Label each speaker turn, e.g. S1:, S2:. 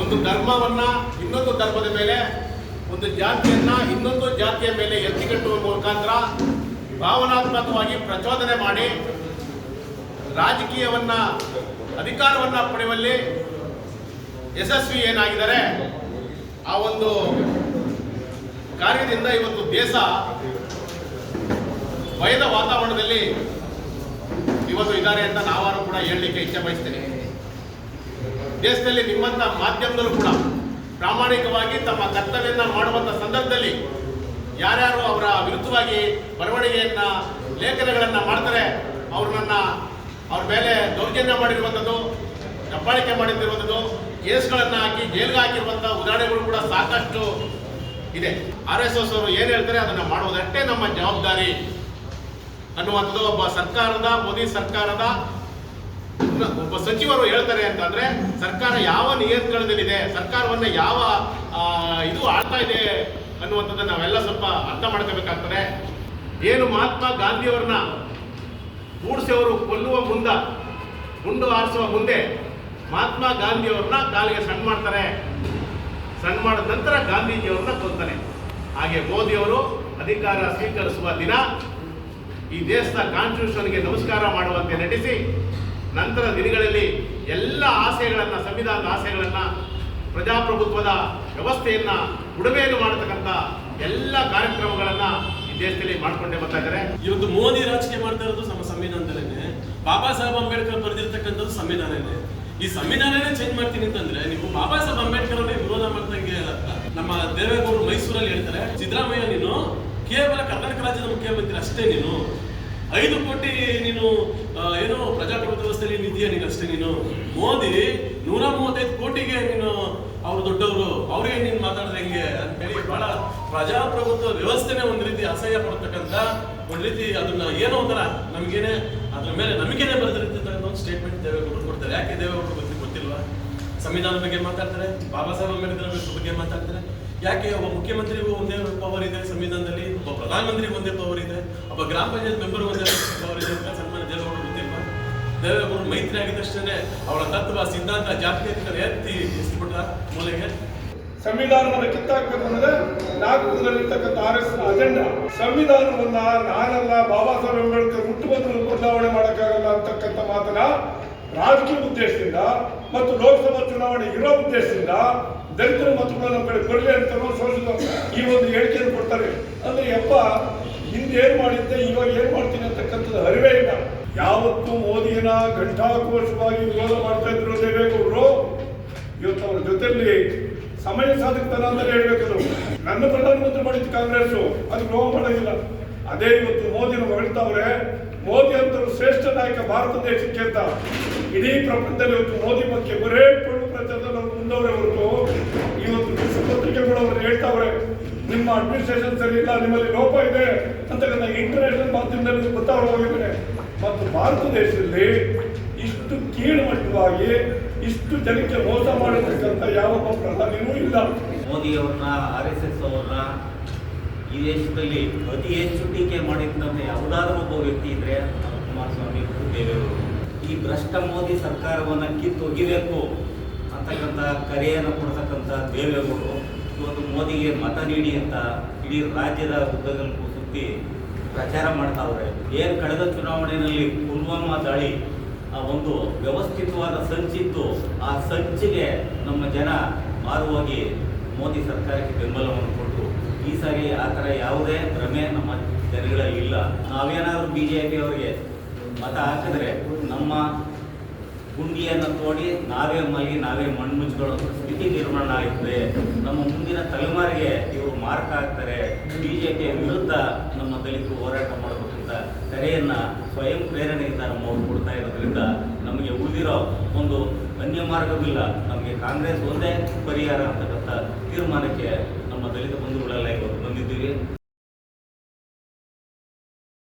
S1: ಒಂದು ಧರ್ಮವನ್ನ ಇನ್ನೊಂದು ಧರ್ಮದ ಮೇಲೆ, ಒಂದು ಜಾತಿಯನ್ನ ಇನ್ನೊಂದು ಜಾತಿಯ ಮೇಲೆ ಎತ್ತಿಕಟ್ಟುವ ಮುಖಾಂತರ ಭಾವನಾತ್ಮಕವಾಗಿ ಪ್ರಚೋದನೆ ಮಾಡಿ ರಾಜಕೀಯವನ್ನ, ಅಧಿಕಾರವನ್ನ ಪಡೆಯುವಲ್ಲಿ ಯಶಸ್ವಿ ಏನಾಗಿದ್ದಾರೆ, ಆ ಒಂದು ಕಾರ್ಯದಿಂದ ಇವತ್ತು ದೇಶ ಭಯದ ವಾತಾವರಣದಲ್ಲಿ ಇವತ್ತು ಇದ್ದಾರೆ ಅಂತ ನಾವಾರು ಕೂಡ ಹೇಳಲಿಕ್ಕೆ ಇಚ್ಛೆ ಬಯಸ್ತೇನೆ. ದೇಶದಲ್ಲಿ ನಿಮ್ಮಂತ ಮಾಧ್ಯಮದಲ್ಲೂ ಕೂಡ ಪ್ರಾಮಾಣಿಕವಾಗಿ ತಮ್ಮ ಕರ್ತವ್ಯನ ಮಾಡುವಂತ ಸಂದರ್ಭದಲ್ಲಿ ಯಾರ್ಯಾರು ಅವರ ವಿರುದ್ಧವಾಗಿ ಬರವಣಿಗೆಯನ್ನು, ಲೇಖನಗಳನ್ನು ಮಾಡ್ತಾರೆ ಅವ್ರನ್ನ ಅವ್ರ ಮೇಲೆ ದೌರ್ಜನ್ಯ ಮಾಡಿರುವಂಥದ್ದು ದಬ್ಬಾಳಿಕೆ ಮಾಡಿರುವಂಥದ್ದು ಕೇಸ್ಗಳನ್ನು ಹಾಕಿ ಜೈಲ್ಗೆ ಹಾಕಿರುವಂಥ ಉದಾಹರಣೆಗಳು ಕೂಡ ಸಾಕಷ್ಟು ಇದೆ. ಆರ್ ಎಸ್ ಎಸ್ ಅವರು ಏನು ಹೇಳ್ತಾರೆ ಅದನ್ನ ಮಾಡುವುದಷ್ಟೇ ನಮ್ಮ ಜವಾಬ್ದಾರಿ ಅನ್ನುವಂಥದ್ದು ಒಬ್ಬ ಸರ್ಕಾರದ, ಮೋದಿ ಸರ್ಕಾರದ ಒಬ್ಬ ಸಚಿವರು ಹೇಳ್ತಾರೆ ಅಂತಂದ್ರೆ, ಸರ್ಕಾರ ಯಾವ ನಿಯಂತ್ರಣದಲ್ಲಿದೆ, ಸರ್ಕಾರವನ್ನ ಯಾವ ಇದು ಆಳ್ತಾ ಇದೆ ಅನ್ನುವಂಥದ್ದನ್ನ ನಾವೆಲ್ಲ ಸ್ವಲ್ಪ ಅರ್ಥ ಮಾಡ್ಕೋಬೇಕಾಗ್ತದೆ. ಏನು ಮಹಾತ್ಮ ಗಾಂಧಿಯವ್ರನ್ನ ಗೂಡ್ಸೆಯವರು ಕೊಲ್ಲುವ ಮುಂದ, ಗುಂಡು ಹಾರಿಸುವ ಮುಂದೆ ಮಹಾತ್ಮ ಗಾಂಧಿಯವ್ರನ್ನ ಕಾಲಿಗೆ ಸಣ್ಣ ಮಾಡ್ತಾರೆ. ಸಣ್ಣ ಮಾಡಿದ ನಂತರ ಗಾಂಧೀಜಿಯವ್ರನ್ನ ಕೊಲ್ತಾನೆ ಹಾಗೆ ಮೋದಿಯವರು ಅಧಿಕಾರ ಸ್ವೀಕರಿಸುವ ದಿನ ಈ ದೇಶದ ಕಾನ್ಸ್ಟಿಟ್ಯೂಷನ್ಗೆ ನಮಸ್ಕಾರ ಮಾಡುವಂತೆ ನಟಿಸಿ ನಂತರ ದಿನಗಳಲ್ಲಿ ಎಲ್ಲ ಆಸೆಗಳನ್ನು, ಸಂವಿಧಾನದ ಆಸೆಗಳನ್ನು, ಪ್ರಜಾಪ್ರಭುತ್ವದ ವ್ಯವಸ್ಥೆಯನ್ನು ಉಡುಮೆಯನ್ನು ಮಾಡತಕ್ಕಂಥ ಎಲ್ಲ ಕಾರ್ಯಕ್ರಮಗಳನ್ನು ಈ ದೇಶದಲ್ಲಿ ಮಾಡ್ಕೊಂಡೇ ಬರ್ತಾ
S2: ಇವತ್ತು ಮೋದಿ ರಾಜಕೀಯ ಮಾಡ್ತಾ ಇರೋದು ನಮ್ಮ ಸಂವಿಧಾನದಲ್ಲೇ ಬಾಬಾ ಸಾಹೇಬ್ ಅಂಬೇಡ್ಕರ್ ಬರೆದಿರ್ತಕ್ಕಂಥದ್ದು ಸಂವಿಧಾನನೇ. ಈ ಸಂವಿಧಾನನೇ ಚೇಂಜ್ ಮಾಡ್ತೀನಿ ಅಂತಂದ್ರೆ ನೀವು ಬಾಬಾ ಸಾಹೇಬ್ ಅಂಬೇಡ್ಕರ್ ಅವರಿಗೆ ವಿರೋಧ ಮಾಡ್ದಂಗೆ ನಮ್ಮ ದೇವೇಗೌಡರು ಮೈಸೂರಲ್ಲಿ ಹೇಳ್ತಾರೆ, ಸಿದ್ದರಾಮಯ್ಯ ನೀನು ಕೇವಲ ಕರ್ನಾಟಕ ರಾಜ್ಯದ ಮುಖ್ಯಮಂತ್ರಿ ಅಷ್ಟೇ ನೀನು. ಐದು ಕೋಟಿ ನೀನು ಏನು ಪ್ರಜಾಪ್ರಭುತ್ವ ವ್ಯವಸ್ಥೆಯಲ್ಲಿ ನಿಧಿಯ ನೀನು ಅಷ್ಟೇ ನೀನು? ಮೋದಿ ನೂರ ಮೂವತ್ತೈದು ಕೋಟಿಗೆ ನೀನು ಅವ್ರು ದೊಡ್ಡವರು ಅವ್ರಿಗೆ ನೀನು ಮಾತಾಡಿದ್ರೆ ಹೆಂಗೆ ಅಂತ ಹೇಳಿ ಬಹಳ ಪ್ರಜಾಪ್ರಭುತ್ವ ವ್ಯವಸ್ಥೆನೇ ಒಂದು ರೀತಿ ಅಸಹ್ಯ ಪಡ್ತಕ್ಕಂಥ ಒಂದು ರೀತಿ ಅದನ್ನ ಏನೋ ಒಂಥರ ನಮಗೇನೆ, ಅದ್ರ ಮೇಲೆ ನಮಗೇನೆ ಬರೆದಿರ್ತಕ್ಕಂಥ ಒಂದು ಸ್ಟೇಟ್ಮೆಂಟ್ ದೇವೇಗೌಡರು ಕೊಡ್ತಾರೆ. ಯಾಕೆ ದೇವೇಗೌಡರು ಗೊತ್ತಿ ಗೊತ್ತಿಲ್ವಾ? ಸಂವಿಧಾನದ ಬಗ್ಗೆ ಮಾತಾಡ್ತಾರೆ, ಬಾಬಾ ಸಾಹೇಬ್ ಅಂಬೇಡ್ಕರ್ ಬಗ್ಗೆ ಮಾತಾಡ್ತಾರೆ. ಯಾಕೆ ಒಬ್ಬ ಮುಖ್ಯಮಂತ್ರಿಗೂ ಒಂದೇ ಪವರ್ ಇದೆ ಸಂವಿಧಾನದಲ್ಲಿ? ಒಂದೇ ಪವರ್ ಇದೆ ಒಬ್ಬ ಗ್ರಾಮ ಪಂಚಾಯತ್ ಮೆಂಬರ್ ಒಂದೇ ಸನ್ಮಾನ ದೇವೇಗೌಡರು ಗೊತ್ತಿಲ್ವಾ? ದೇವೇಗೌಡರು ಮೈತ್ರಿ ಆಗಿದ್ದಷ್ಟೇ ಅವರ ತತ್ವ, ಸಿದ್ಧಾಂತ, ಜಾತಿ ಎತ್ತಿ ಎಸ್ಬಿಟ್ರ ಮೂಲೆಗೆ?
S3: ಸಂವಿಧಾನವನ್ನು ಕಿತ್ತಾಕ್ಬೇಕು ಅನ್ನೋದೇ ನಾಗಪುರದಲ್ಲಿರ್ತಕ್ಕಂಥ ಆರ್ ಎಸ್ ಅಜೆಂಡಾ ಸಂವಿಧಾನವನ್ನ ನಾನಲ್ಲ, ಬಾಬಾ ಸಾಹೇಬ್ ಅಂಬೇಡ್ಕರ್ ಹುಟ್ಟು ಬಂದು ಬದಲಾವಣೆ ಮಾಡೋಕ್ಕಾಗಲ್ಲ ಅಂತಕ್ಕಂಥ ಮಾತನ್ನ ರಾಜಕೀಯ ಉದ್ದೇಶದಿಂದ ಮತ್ತು ಲೋಕಸಭಾ ಚುನಾವಣೆ ಇರೋ ಉದ್ದೇಶದಿಂದ ದಲಿತರ ಮತಗಳು ನಮ್ಮ ಕಡೆ ಬರಲಿ ಅಂತ ಈ ಒಂದು ಹೇಳಿಕೆಯನ್ನು ಕೊಡ್ತಾರೆ. ಅಂದ್ರೆ ಯಪ್ಪ, ಹಿಂದೆ ಏನ್ ಮಾಡಿದ್ದೆ, ಇವಾಗ ಏನ್ ಮಾಡ್ತೀನಿ ಅಂತಕ್ಕಂಥದ್ದು ಅರಿವೇ ಇಲ್ಲ. ಯಾವತ್ತು ಮೋದಿಯನ್ನ ಘಂಟಾಘೋಷವಾಗಿ ವಿರೋಧ ಮಾಡ್ತಾ ಇದ್ರು ದೇವೇಗೌಡರು. ಇವತ್ತು ಅವರ ಜೊತೆಯಲ್ಲಿ ಸಮಯ ಸಾಧಕತನ ಅಂತ ಹೇಳ್ಬೇಕದು. ನನ್ನ ಪ್ರಧಾನಮಂತ್ರಿ ಮಾಡಿದ್ದು ಕಾಂಗ್ರೆಸ್ ಅದು ದ್ರೋಹ ಮಾಡೋದಿಲ್ಲ. ಅದೇ ಇವತ್ತು ಮೋದಿನ ಹೊಗಳ್ತಾವ್ರೆ ಮೋದಿ ಅಂತ ಶ್ರೇಷ್ಠ ನಾಯಕ ಭಾರತ ದೇಶಕ್ಕೆ ಅಂತ. ಇಡೀ ಪ್ರಪಂಚದಲ್ಲಿ ಇವತ್ತು ಮೋದಿ ಬಗ್ಗೆ ಬರೇ ಪೂರ್ಣ ಪ್ರಚಾರದಲ್ಲಿ ಅವ್ರು ಮುಂದವರೆ ಹೊರತು ಇವತ್ತು ಸುತ್ತಮುತ್ತಗಳು ಅವರು ಹೇಳ್ತಾವ್ರೆ, ನಿಮ್ಮ ಅಡ್ಮಿನಿಸ್ಟ್ರೇಷನ್ ಸರಿ ಇಲ್ಲ, ನಿಮ್ಮಲ್ಲಿ ಲೋಪ ಇದೆ ಅಂತಕ್ಕಂಥ ಇಂಟರ್ನ್ಯಾಷನಲ್ ಮಾಧ್ಯಮದಲ್ಲಿ ಗೊತ್ತಾವ್ರು ಹೋಗಿದ್ದಾರೆ. ಮತ್ತು ಭಾರತ ದೇಶದಲ್ಲಿ ಇಷ್ಟು ಕೀಳುಮಟ್ಟವಾಗಿ, ಇಷ್ಟು ಜನಕ್ಕೆ ಮೋಸ ಮಾಡಿರ್ತಕ್ಕಂಥ ಯಾವೊಬ್ಬ ಪ್ರಧಾನಿಯೂ ಇಲ್ಲ.
S4: ಮೋದಿಯವ್ರನ್ನ, ಆರ್ ಎಸ್ ಎಸ್ ಅವ್ರನ್ನ ಈ ದೇಶದಲ್ಲಿ ಅತಿ ಹೆಚ್ಚು ಟೀಕೆ ಮಾಡಿದಂಥ ಯಾವುದಾದ್ರೂ ಒಬ್ಬ ವ್ಯಕ್ತಿ ಇದ್ರೆ ಕುಮಾರಸ್ವಾಮಿ, ದೇವೇಗೌಡರು. ಈ ಭ್ರಷ್ಟ ಮೋದಿ ಸರ್ಕಾರವನ್ನು ಕಿತ್ತೊಗಿಬೇಕು ಅಂತಕ್ಕಂಥ ಕರೆಯನ್ನು ಕೊಡ್ತಕ್ಕಂಥ ದೇವೇಗೌಡರು ಇವತ್ತು ಮೋದಿಗೆ ಮತ ನೀಡಿ ಅಂತ ಇಡೀ ರಾಜ್ಯದ ಉದ್ದಗಲಕ್ಕೂ ಸುತ್ತಿ ಪ್ರಚಾರ ಮಾಡ್ತಾವ್ರೆ ಏನು ಕಳೆದ ಚುನಾವಣೆಯಲ್ಲಿ ಪುಲ್ವಾಮಾ ದಾಳಿ ಆ ಒಂದು ವ್ಯವಸ್ಥಿತವಾದ ಸಂಚಿತ್ತು, ಆ ಸಂಚಿಗೆ ನಮ್ಮ ಜನ ಮಾರುವಾಗಿ ಮೋದಿ ಸರ್ಕಾರಕ್ಕೆ ಬೆಂಬಲವನ್ನು ಕೊಟ್ಟರು ಈ ಸಾರಿ ಆ ಥರ ಯಾವುದೇ ಭ್ರಮೆ ನಮ್ಮ ಜನಗಳಲ್ಲಿ ಇಲ್ಲ. ನಾವೇನಾದರೂ ಬಿ ಜೆ ಪಿ ಅವರಿಗೆ ಮತ ಹಾಕಿದ್ರೆ ನಮ್ಮ ಗುಂಡಿಯನ್ನು ತೋಡಿ ನಾವೇ ಮಲಗಿ ನಾವೇ ಮಣ್ಣು ಮುಚ್ಕೊಳ್ಳೋ ಸ್ಥಿತಿ ನಿರ್ಮಾಣ ಆಗಿದೆ ನಮ್ಮ ಮುಂದಿನ ತಲೆಮಾರಿಗೆ ಇವರು ಮಾರ್ಕ್ ಆಗ್ತಾರೆ ಬಿ ಜೆ ಪಿಯ ವಿರುದ್ಧ ನಮ್ಮ ದಲಿತರು ಹೋರಾಟ ಮಾಡಬೇಕಂತ ಕರೆಯನ್ನ ಸ್ವಯಂ ಪ್ರೇರಣೆಯಿಂದ ನಮ್ಮವ್ರು ಕೊಡ್ತಾ ಇರೋದ್ರಿಂದ ನಮಗೆ ಉಳಿದಿರೋ ಒಂದು ಅನ್ಯ ಮಾರ್ಗವಿಲ್ಲ. ನಮಗೆ ಕಾಂಗ್ರೆಸ್ ಒಂದೇ ಪರಿಹಾರ ಅಂತಕ್ಕಂಥ ತೀರ್ಮಾನಕ್ಕೆ ನಮ್ಮ ದಲಿತ ಬಂಧುಗಳೆಲ್ಲ ಇವತ್ತು ಬಂದಿದ್ದೀವಿ.